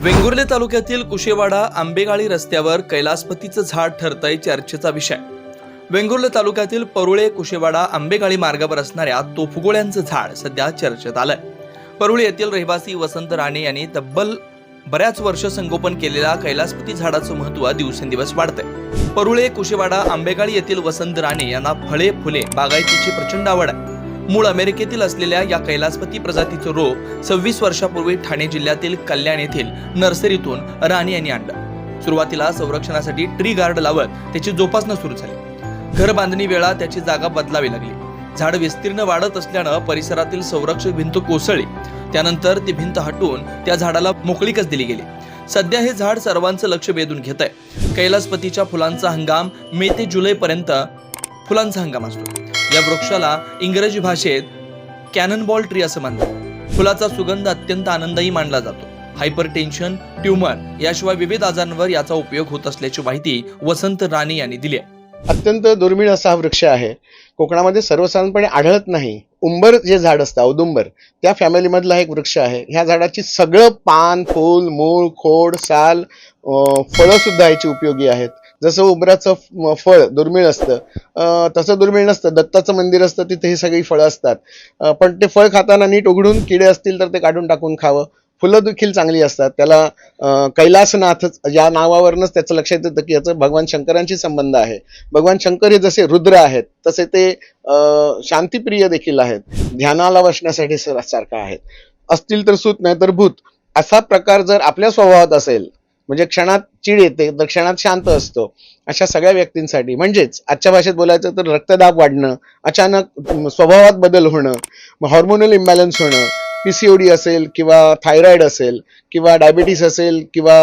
वेंगुर्ले तालुक्यातील कुशेवाडा आंबेगाळी रस्त्यावर कैलासपतीचं झाड ठरतंय चर्चेचा विषय. वेंगुर्ले तालुक्यातील परुळे कुशेवाडा आंबेगाळी मार्गावर असणाऱ्या तोफगोळ्यांचं झाड सध्या चर्चेत आलंय. परुळे येथील रहिवासी वसंत राणे यांनी तब्बल बऱ्याच वर्ष संगोपन केलेल्या कैलासपती झाडाचं महत्त्व दिवसेंदिवस वाढतंय. परुळे कुशेवाडा आंबेगाळी येथील वसंत राणे यांना फळे फुले बागायतीची प्रचंड आवड आहे. मूळ अमेरिकेतील असलेल्या या कैलासपती प्रजातीचं रोप सव्वीस वर्षापूर्वी ठाणे जिल्ह्यातील कल्याण येथील नर्सरीतून राणी यांनी आणलं. सुरुवातीला संरक्षणासाठी ट्री गार्ड लावत त्याची जोपासना सुरू झाली. घर बांधणी वेळा त्याची जागा बदलावी लागली. झाड विस्तीर्ण वाढत असल्यानं परिसरातील संरक्षक भिंत कोसळली. त्यानंतर ती भिंत हटवून त्या झाडाला मोकळीकच दिली गेली. सध्या हे झाड सर्वांचं लक्ष वेधून घेत आहे कैलासपतीच्या फुलांचा हंगाम मे ते जुलै पर्यंत फुलांचा हंगाम असतो. या वृक्षाला इंग्रजी भाषेत कॅननबॉल ट्री असं म्हणतात. फुलाचा सुगंध अत्यंत आनंदही मानला जातो. हायपर टेन्शन ट्युमर याशिवाय विविध आजारांवर याचा उपयोग होत असल्याची माहिती वसंत राणे यांनी दिली आहे. अत्यंत दुर्मिळ असा हा वृक्ष आहे. कोकणामध्ये सर्वसाधारणपणे आढळत नाही. उंबर जे झाड असतं औदुंबर त्या फॅमिलीमधला एक वृक्ष आहे. ह्या झाडाची सगळं पान फूल मूळ खोड साल फळं सुद्धा याची उपयोगी आहेत. जसं उंबराचं फ- फळ दुर्मिळ असतं तसं दुर्मिळ नसतं. दत्ताचं मंदिर असतं तिथे ही सगळी फळं असतात. पण ते फळ खाताना नीट उघडून किडे असतील तर ते काढून टाकून खावं. फुलं देखील चांगली असतात. त्याला कैलासनाथ या नावावरूनच त्याचं लक्षात येतं की याचं भगवान शंकरांशी संबंध आहे. भगवान शंकर हे जसे रुद्र आहेत तसे ते शांतीप्रिय शांतिप्रिय देखील आहेत. ध्यानाला बसण्यासाठी सारखं आहेत. असतील तर सूत नाही तर भूत. असा प्रकार जर आपल्या स्वभावात असेल म्हणजे क्षणात चीड येते तर क्षणात शांत असतो. अशा सगळ्या व्यक्तींसाठी. म्हणजेच आजच्या भाषेत बोलायचं तर रक्तदाब वाढणं अचानक स्वभावात बदल होणं हॉर्मोनल इम्बॅलन्स होणं पी सी ओ डी असेल किंवा थायरॉईड असेल किंवा डायबिटीस असेल किंवा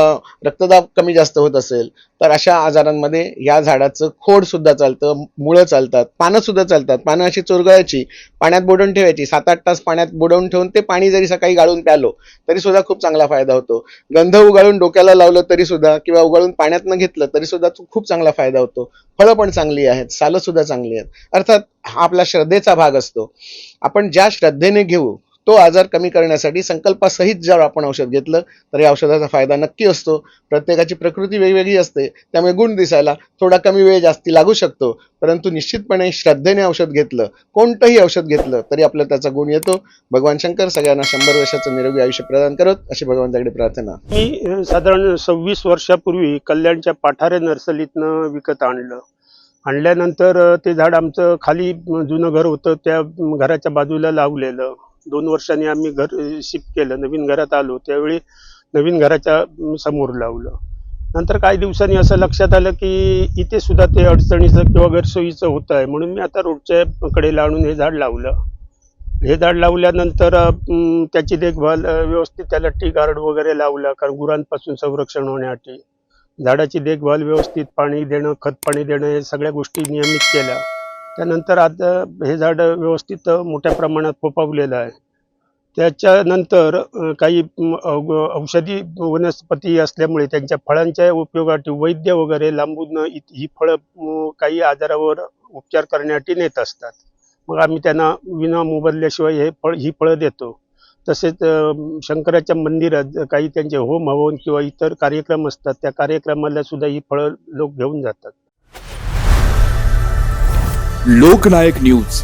रक्तदाब कमी जास्त होत असेल तर अशा आजारांमध्ये या झाडाचं खोडसुद्धा चालतं मुळं चालतात पानंसुद्धा चालतात. पानं अशी चोरगळायची पाण्यात बुडवून ठेवायची सात आठ तास पाण्यात बुडवून ठेवून ते पाणी जरी सकाळी गाळून प्यालो तरीसुद्धा खूप चांगला फायदा होतो. गंध उगाळून डोक्याला लावलं तरीसुद्धा किंवा उगाळून पाण्यातनं घेतलं तरीसुद्धा खूप चांगला फायदा होतो. फळं पण चांगली आहेत सालंसुद्धा चांगली आहेत. अर्थात हा आपला श्रद्धेचा भाग असतो. आपण ज्या श्रद्धेने घेऊ तो आजार कमी करण्यासाठी संकल्पासहित जर आपण औषध घेतलं तर या औषधाचा फायदा नक्की असतो. प्रत्येकाची प्रकृती वेगवेगळी असते. त्यामुळे गुण दिसायला थोडा कमी वेळ जास्ती लागू शकतो. परंतु निश्चितपणे श्रद्धेने औषध घेतलं कोणतंही औषध घेतलं तरी आपल्याला त्याचा गुण येतो. भगवान शंकर सगळ्यांना शंभर वर्षाचं निरोगी आयुष्य प्रदान करत अशी भगवंताकडे प्रार्थना. मी साधारण सव्वीस वर्षापूर्वी कल्याणच्या पाठारे नर्सरीतनं विकत आणलं. आणल्यानंतर ते झाड आमचं खाली जुनं घर होतं त्या घराच्या बाजूला लावलेलं. दोन वर्षांनी आम्ही घर शिफ्ट केलं नवीन घरात आलो त्यावेळी नवीन घराच्या समोर लावलं. नंतर काही दिवसांनी असं लक्षात आलं की इथे सुद्धा ते अडचणीचं किंवा गैरसोयीचं होतं आहे म्हणून मी आता रोडच्या कडेला आणून हे झाड लावलं. हे झाड लावल्यानंतर त्याची देखभाल व्यवस्थित त्याला टी गार्ड वगैरे लावला कारण गुरांपासून संरक्षण होण्यासाठी. झाडाची देखभाल व्यवस्थित पाणी देणं खत पाणी देणं हे सगळ्या गोष्टी नियमित केल्या. त्यानंतर आता हे झाड व्यवस्थित मोठ्या प्रमाणात फोपावलेलं आहे. त्याच्यानंतर काही औषधी वनस्पती असल्यामुळे त्यांच्या फळांच्या उपयोगासाठी वैद्य वगैरे लांबून ही फळं काही आजारावर उपचार करण्यासाठी नेत असतात. मग आम्ही त्यांना विना मोबदल्याशिवाय हे फळ ही फळं देतो. तसेच शंकराच्या मंदिरात काही त्यांचे होम हवन किंवा इतर कार्यक्रम असतात त्या कार्यक्रमाला सुद्धा ही फळं लोक घेऊन जातात. लोकनायक न्यूज.